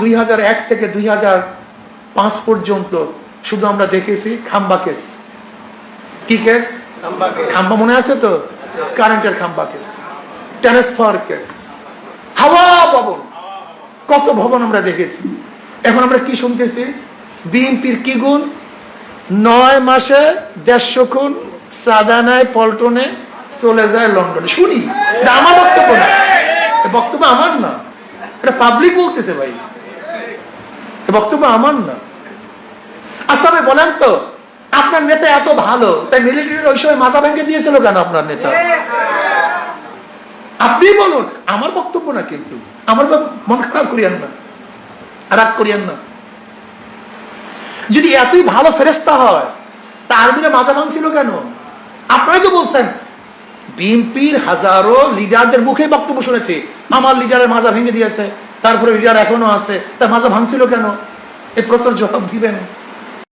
দুই হাজার এক থেকে দুই হাজার পাঁচ পর্যন্ত শুধু আমরা দেখেছি খাম্বা কেস। কি কেস? খাম্বা মনে আছে তো? কারেন্টের খাম্বা কেস। Transfer case. হাওয়া ভবন। কত ভবন আমরা দেখেছি। এখন আমরা কি শুনতেছি? বিএনপির কি গুণ? নয় মাসে দেড়শো খুন সাদানায় পল্টনে চলে যায় লন্ডনে। শুনি আমার বক্তব্য না। বক্তব্য আমার না। এটা পাবলিক বলতেছে ভাই। বক্তব্য আমার না। ভাই বলেন তো, আপনার নেতা এত ভালো, তাই মিলিটারির ওই সময় মাথা ভেঙে দিয়েছিল কেন আপনার নেতা? আপনি বলুন, আমার বক্তব্য না কিন্তু। আমার মন খারাপ করিয়েন না। রাগ করিয়েন না। যদি এতই ভালো ফেরেস্তা হয় তার দিনে মাজা ভাঙছিল কেন? আপনারাই তো বলছেন, বিএনপির হাজারো লিডারদের মুখে বক্তব্য শুনেছি, আমার লিডারের মাজা ভেঙে দিয়েছে। তারপরে বিয়ার এখনও আছে তার মাজা ভাঙছিল কেন? এই প্রশ্নের জবাব দিবেন